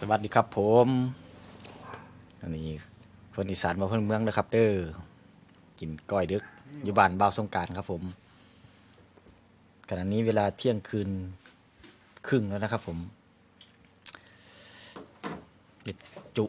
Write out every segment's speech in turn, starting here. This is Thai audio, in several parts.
สวัสดีครับผมอันนี้คนอีสานมาเพิ่นเมืองนะครับ เด้อกินก้อยดึกอยู่บ้านบ่าวสงกรารครับ ผม ขณะนี้เวลาเที่ยงคืนครึ่งแล้วนะครับ ผมเด็ดจุ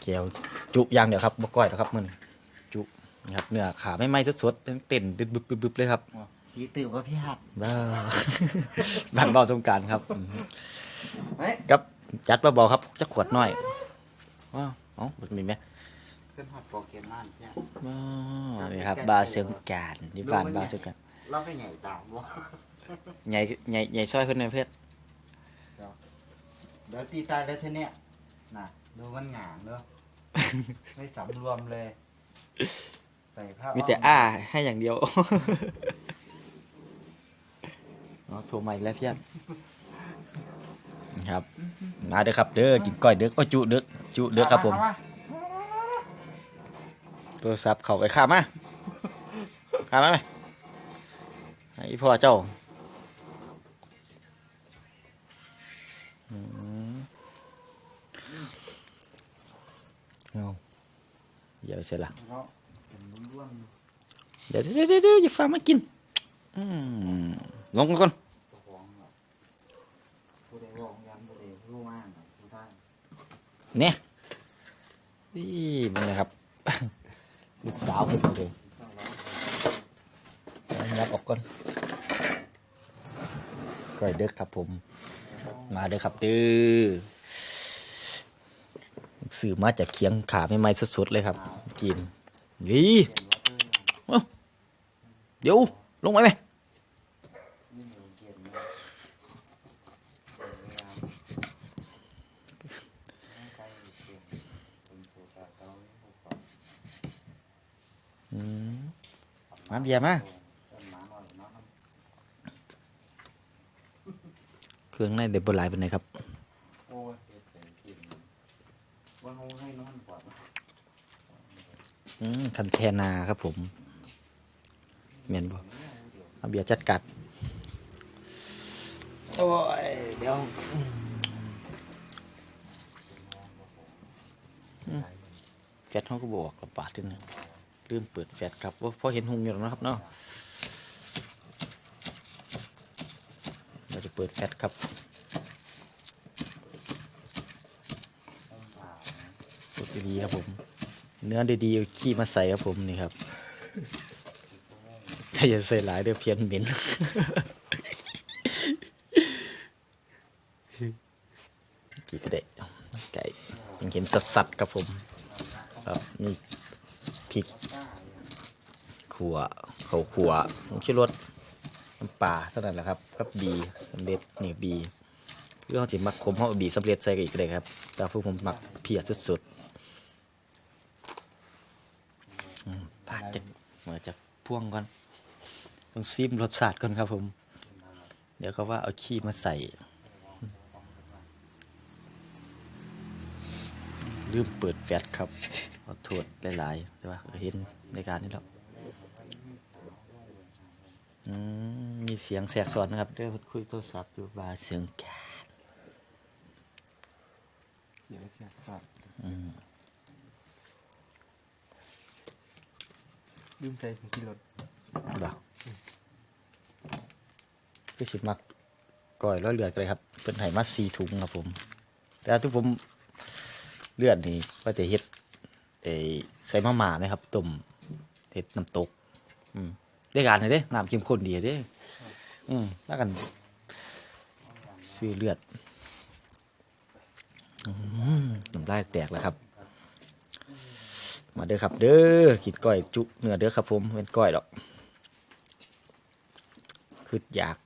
เกียวจุอย่างเดียวครับบ่ก้อยแล้วครับมันจุนะครับเนื้อขาไม่ไหม้สดๆยังเต้นดึบบึบบึบบึบเลยครับขี่ตื่นว่าพี่หัดบ้าบ้านบ่าวสงกรารครับอืมเฮ้ย ครับจัดเบาๆครับจะขวดหน่อยว้าวเอ๋อมันมีไหมขึ้นฮอดโปเกมอนเนี่ย ว้าวนี่ครับบาเซิงการที่บ้านบาเซิงการเราไปใหญ่ตามวะใหญ่ใหญ่ใหญ่ซอยเพื่อนในเพชรเดี๋ยวตีตายแล้วทีเนี้ยน่ะดูมันหงางเนอะไม่สำรวมเลย ใส่ผ้ามีมีแต่อ้าให้อย่างเดียวอ๋อโทรมาอีกแล้วเพี่อน ครับมาเด้อครับเด้อกินก้อยเด้อโอ้ยจุเด้อจุเด้อครับผมโทรศัพท์เข้าไปข้ามมาข้ามมาไหมให้พ่อเจ้าอืมเอาเดี๋ยวเสร็จละเราเป็นร่วนเดี๋ยวเดี๋ยวเดี๋ยวเดี๋ยวอย่าฟังมากินอืมลงก่อน ๆตัวของเราผู้ใดวองยันผู้ใดรู้มากผู้ท่าน เนี่ยนี่มันนะครับ ลูกสาวผมเลยรับออกก่อนก้อยเด็กครับผม มาเด้อครับเด้อสื่อมาจากเคียงขาไม่ไม้สดๆเลยครับ กินนี่เขียนว่าเออเดี๋ยว ลงไปไหม นี่หนูเขียนนะเสียเวลาให้ใครเขียนเป็นตัวตาเต้าให้ผู้ฟัง อืม มาเบียร์มาต้นหมาหน่อยเนาะเครื่องในเด็บบหลายเป็นไงครับโอ้ยเจ็บใจกินว่าเขาให้นอนก่อนอืมคันแทนาครับผมเมียนบ่เอาเบียร์จัดกัดโอ้ยเดี๋ยวแฟตเขาก็บอกกับบาทนึงนะ ลืมเปิดแฟตครับว่าพอเห็นหุงอยู่แล้วนะครับเนาะเราจะเปิดแฟตครับสุดดีครับผม เนื้อดีๆขี้มาใส่ครับผมนี่ครับถ้าอย่าใส่หลายเดี๋ยวเพี้ยนเหม็นกี่ก็ได้ไก่ยังเห็นสัดๆครับผมครับนี่พริก ขัวเขาขัวผมชื่อรสน้ำปลาเท่านั้นแหละครับกับบีสำเร็จนี่บีเรื่องที่มักขมเขาบีสำเร็จใส่กันอีกเลยครับแต่พวกผมมักเพียสุดๆอืมพาดจากมาจากพ่วงก่อนต้องซิมรสชาติก่อนครับผม เดี๋ยวเขาว่าเอาขี้มาใส่ลืมเปิดแฟลชครับขอโทษหลายๆแต่ว่าเห็นในการนี้แล้วอื มมีเสียงแสกสอนนะครับเด้อเพิ่นคุยโทรศัพท์อยู่บาเสียงแกนเดี๋ยวเสียสัตว์อืมลืมใจผมขี่รถบ่คือสิมักก่อยร้อยเลือดกันเลยครับ เป็นไห้มาสี่ถุงครับผม แต่ทุกผมเลือดนี่ว่าจะเฮ็ดเออใส่มะม่าไหมครับต้มเฮ็ดน้ำตก อืม ได้การเลยเด้น้ำเข้มข้นดีเด้ อืมแล้วกันซื้อเลือดน้ำลายแตกแล้วครับ มาเด้อครับ เด้อกินก้อยจุเนื้อเด้อครับผมเป็นก้อยดอกคืออยาก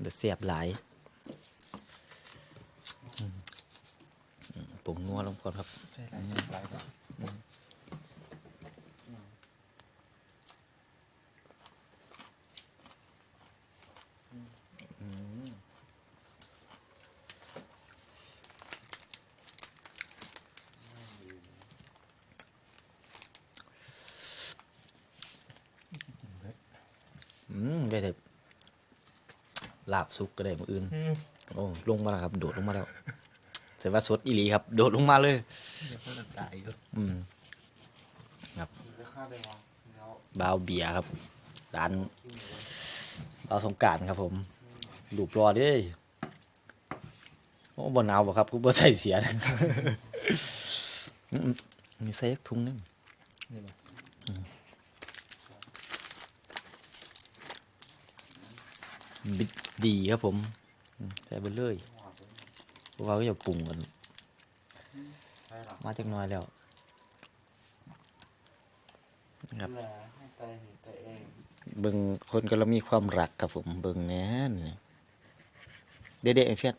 เดือเสียบหลายปรุงนัวลงก่อนครับใช่ไรใช่ไรก่อน อืมอืมได้เถอะ ลาบซุกก็ได้มืออื่นโอ้ลงมาแล้วครับ โดดลงมาแล้วแต่ว่าสดอีหลีครับ โดดลงมาเลยตายอยู่อืมจะฆ่าได้วะแล้วบาวเบียร์ครับร้านบาวสงกรารครับ ผมดูปลอเด้ยโอ้บนหนาวบ่ครับกูบ่ใส่เสียนะอืมมีใส่ยักถุงหนึงนี่บ่บิ ดดีครับผมอืมใส่ไปเลยเพราะว่าก็จะปรุงกันใช่หรอมาจากหน้อยแล้วครับแหละให้ตายเห็นตัวเองเบิ่งคนก็เรามีความรักครับผมเบิ่งแหน่นี่เด็ดๆไอ้เฟียด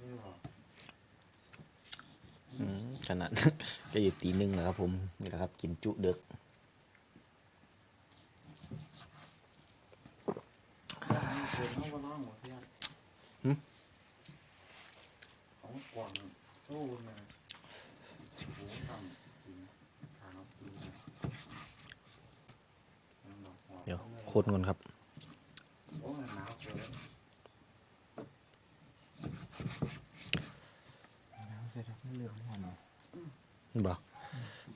นี่บ่ อืมข นาด จะอยู่ตีหนึ่งแล้วครับผม นี่แหละครับ กินจุเด็กนี่เป็นห้องว่าน้องหัวเพื่อนของกวางสู้นะโอ้โหทำจริงทางจริงนะนั่นหรอกหัเดี๋ยวขาไม่คนก่อนครับโอ้ยหนาวเกินหนาวเสร็จแล้วไม่เลือกหัวหนาว บอก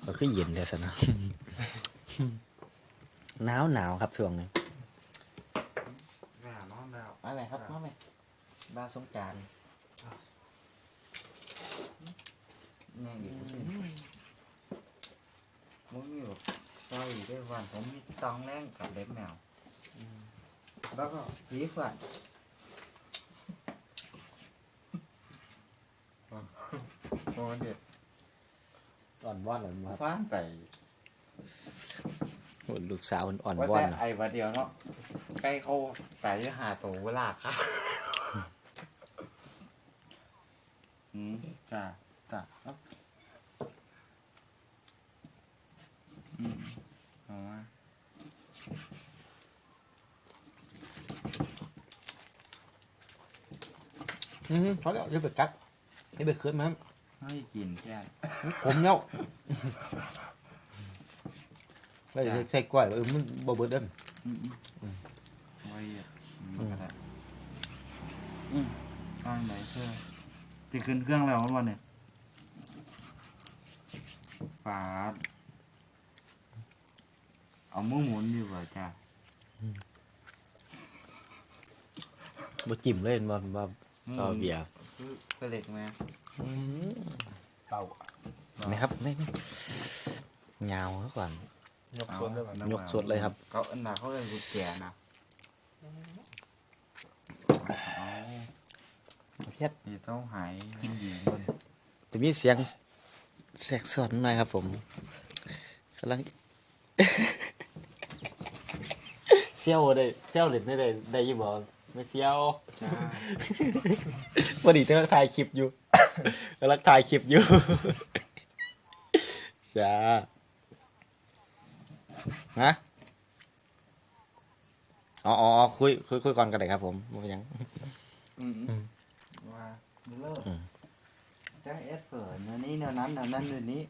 ก็คือเย็นแท้สนะหนาวหนาวครับช่วงนี้ไปหาน้องแล้วมาไหมครับมาไหมบ้าสงการแม่งอีกคนมึงมีแบบซอยอีกด้วยวันผมมีตองแรงกับเล็บแมวแล้วก็ผีฝันโอ้เด็ด อ่อนว่อนหรือมาฟ้านไปลูกสาวอ่อนว่าว่อนแต่ไอ้วันเดียวเนาะใกล้เขาใส่หาตัวเวลาค่ะอืมจ้าจ้าเอ้าอืมเอามาอืมเขาเรียกจะไปกัดนี่ไปคืนมั้ง ให้กินแค่ผมเนาะไปใส่กล้วยเออมันบ่เบิดเด้ออืมอืมไว้อะอืมก็ได้อืมตั้งไหนเพื่อจะขึ้นเครื่องแล้ววันเนี่ยฝาดเอามือหมุนดีกว่าจ้าบ่จิ้มเลยเห็นบ่ว่าเอาเบียร์คือเปเล็กไหมอืม เต่านะครับไม่ไม่ยาวครับก่อน ยกสดเลยยกสดเลยครับ เขาอันน่ะเขาเป็นกุญแจนะเอาเฮ็ดนี่ต้องหายกินดีเลยจะมีเสียงแสกสอนหน่อยครับผมกำลังเซี่ยวได้เซี่ยวเล่นได้ได้ได้อยี่บ่ไม่เซี่ยวจ้าวันนี้เธอถ่ายคลิปอยู่ กำลังถ่ายคลิปอยู่จ้าฮะอ๋ออ๋อคุยคุยคุยก่อนกันเลยครับ ผมบ่เป็นหยังอืมอืมว่าเลิกอืมจ้าเอสเปิดเนื้อนี้เนื้อนั้นเนื้อนั้นเนื้อนี้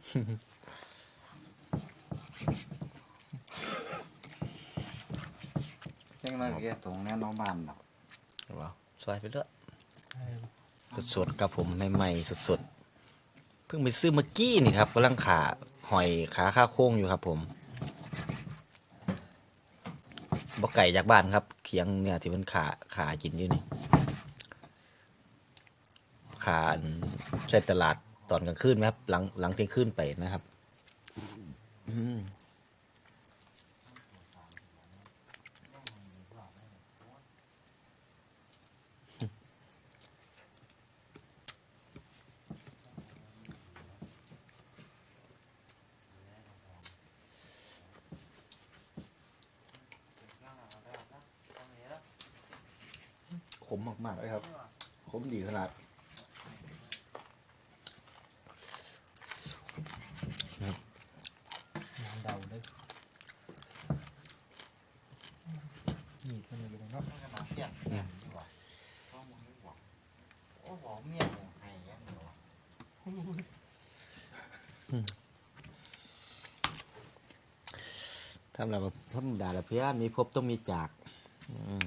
จังเลยแกตรงแน่น้องบ้านเนาะว้าวสวยไปเรื่อย สดๆครับผมใหม่ๆสดๆเพิ่งไปซื้อเมื่อกี้นี่ครับกำลังขาหอยขาข้าโค้งอยู่ครับผมบ่ไก่จากบ้านครับเคียงเนี่ยที่มันขาขากินอยู่นี่ขาใช้ตลาดตอนกลางคืนไหมครับ หลังหลังเที่ยงคืนไปนะครับ อืม ขมมากๆเลยครับ ขมดีขนาดน้ำเดาได้นี่เป็นยังไงเนาะขนาดเทียบเนี่ยดีกว่าข้อมูลดีกว่าทำอะไรแบบธรรมดาละเพื่อนมีพบต้องมีจากอืม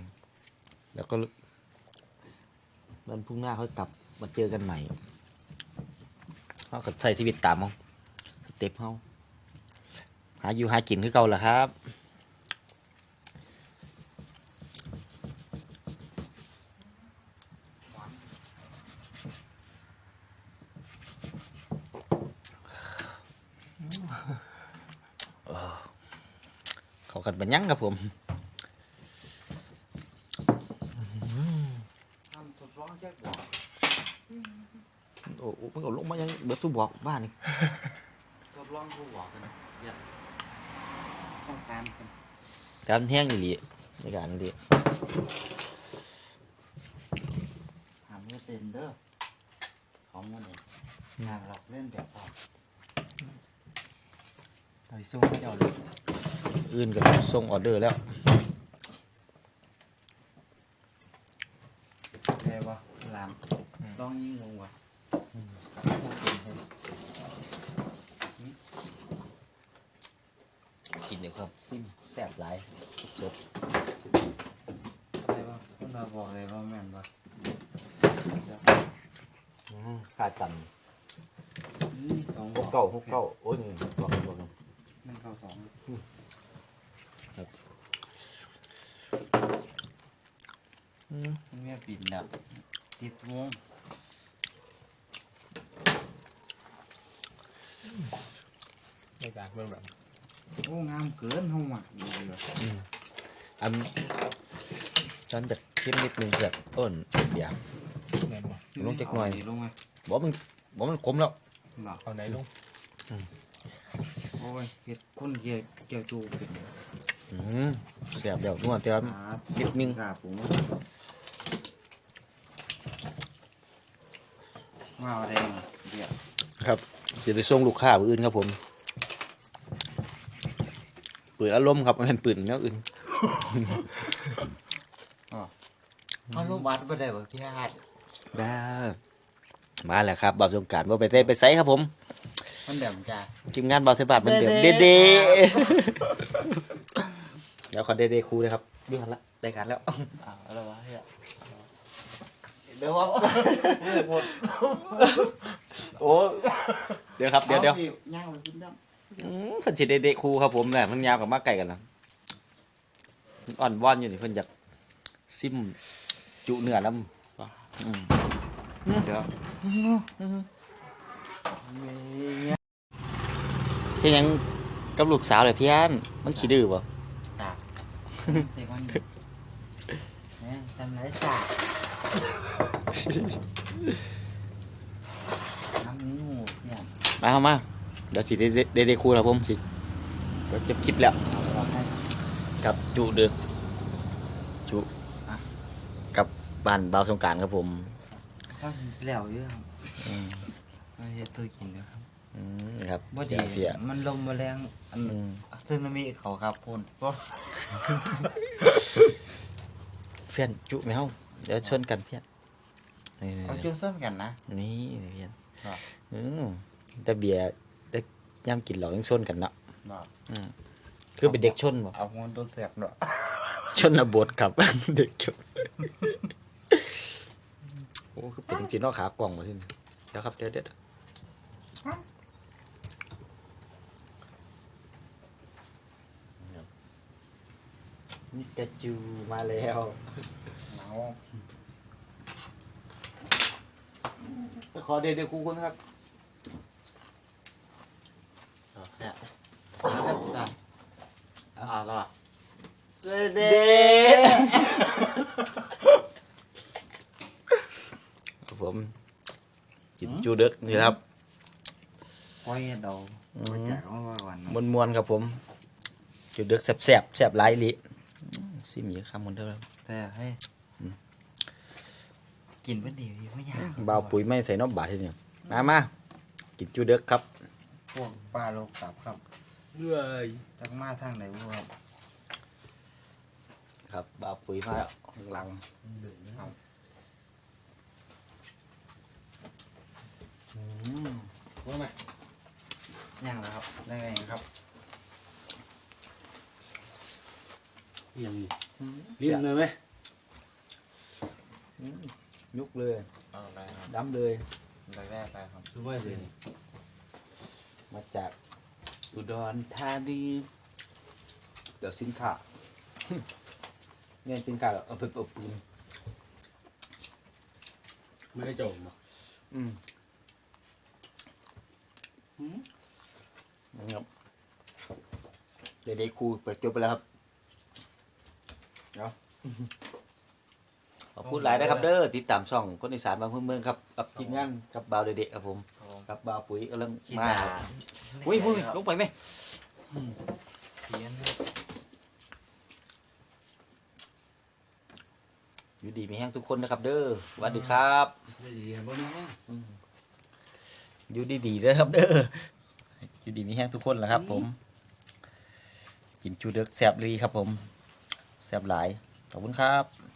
แล้วก็ วันพรุ่งหน้าเขากลับมาเจอกันใหม่เขาก็ใส่ชีวิตตามเขาสเต็ปเขาหาอยู่หากินคือเก่าแหละครับเขากันเป็นยังครับผม ทำทดลองแจ็คบอกโอ้โหเพิ่งเอาลงมายังเบิร์ตู้บอกบ้านนี่ทดลองกูบอกกันนะอย่าต้องการกันการแห้งอีหลีในการนี้หาเมื่อเต็นเด้อของมันเองงานหลอกเล่นแบบต่อต่อยสู้ไม่เจ้าเลยอื่นก็ส่งออเดอร์แล้ว ได้ปะลามต้องยิงลงวะกินเดี๋ยวครับซิมแซ่บหลายสดได้ปะคุณเราบอกเลยว่าแม่นปะขาดกันนี่สองหกเก้าหกเก้าโอ้ยนี่บอกบอกกันหนึ่งเก้าสองอืมแม่ปิดดับ ติดวงในการเบิ่งแบบโอ้งามเกินห้องหมักดีเลยอืมอันฉันจะเข้มนิดนึงเกิดต้นเดี๋ยวแม่นบ่ลงจักหน่อยลงไหมบอกมันบอกมันขมแล้วหลับเอาไหนลงโอ้ยเห็ดคนเกี่ยวเกี่ยวจูเป็นอืมแซ่บเดี๋ยวนวดเดี๋ยวครับนิดนึงกาผม มาอะไรมาเดี๋ยวครับจะไปส่งลูกค้าผู้อื่นครับผมปืนอารมณ์ครับมันเป็นปืนแนวอื่นเขาลงบัตรไม่ได้บ่พี่อาดได้มาแล้วครับบ่าวสงกรารบ่ไปเต้นไปไซครับผมมันเดี๋ยวจ้าทีมงานบ่าวเทบาทมันเดือดเด้เด้ๆเดี๋ยวขอเด้ๆครูเลยครับเรื่องละได้การแล้วอ้าวอะไรวะเฮีย เดี๋ยวครับโอ้เดี๋ยวครับเดี๋ยวเดี๋ยวย่างไปกินน้อืมเพิ่นสิเด้ๆครูครับผมแหละมันยาวกับมาไก่กันนะมันอ่อนว่อนอยู่นี่เพิ่นอยากซิมจุเนื้อแล้วอืมำเดี๋ยวเฮ็ดหยังกับลูกสาวเลยพี่อันมันขี้ดื้อบ่ตาเด็กมันเนี่ยทำไรสา น้ำงูเนี่ยมาเข้ามา เดี๋ยวสิเด้เด้เด้ครูแล้วผมสิเดี๋ยวจะคลิปแล้ว เอาเราให้กับจุเดือจุอะกับบ้านเบาวสงกรารครับผมถ้าแล้วเยอะครับอืมมาเฮ็ดตัวกินเด้อครับอืมครับบ่ดีเพียมันลมมาแรงอันอืมซึนามิเขาครับพุ่นบ่เพี้ยนจุไหมเฮาเดี๋ยวชวนกันเพี้ยน นี่เอาจุซ้นกันนะ นี่เพี้ยนครับอืมแต่เบียร์ได้ย่ำกินเหล้ายังชนกันเนาะเนาะอืมคือเป็นเด็กชนบ่เอาหัวโดนแสบเนาะชนบทครับเด็กชนโอ้คือเป็นจริงๆเนาะขากล่องมาสิเดี๋ยวครับเดี๋ยวเดี๋ยวนี่กระจูมาแล้วหนาว ขอเดยวเดี๋ยวครูคุณครับเอาแซ่บเอาแซ่บเอาเอาล่ะเดครับผมกินจูเด็กนี่ครับปล่อยให้เราอืมไปแจกเขาว่าก่อนมวนมวนๆครับผม จูเด็กแสบแสบๆแสบหลายอีหลิซิมีคำมันเท่าไหร่แต่ให้อืม กินเพิ่นดีดีไม่ยากเบาปุ๋ยไม่ใส่นอกบาททีเนี่ยมามากินจูเด็กครับ พวกปลาโลกตับครับเรื่อยจักมาทางไหนบ่ครับครับเบาปุ๋ยมาแล้วข้างหลังครับอืมว่าไหมยังนะครับ ได้ไงครับยังลิ้นเลยไหมอืม ยุกเลยเอาไปครับดำเลยแรกๆไปครับคือว่าสิมาจากอุดรธานีเดี๋ยวสินค้า เนี่ยสินค้าเอาไปอบปืนไม่ได้จมอะอืมนะครับเด็กๆครูเปิดจบไปแล้วครับเนาะ ขอบคุณหลายนะครับเด้อติดตามช่องคนอีสานบางพื้นเมืองครับกับทีมงานกับบาวเด็กๆครับผมกับบาวปุ๋ยกำลังขี้มาตาอุ้ยอุ้ยลงไปไหมเพี้ยนครับอยู่ดีมีแห้งทุกคนนะครับเด้อสวัสดีครับไม่ดีครับบ่แม่อืมอยู่ดีๆนะครับ เด้ออยู่ดีมีแห้งทุกคนแหละครับ ผม กินจูเด็กแซบลีครับผมแซบหลายขอบคุณครับ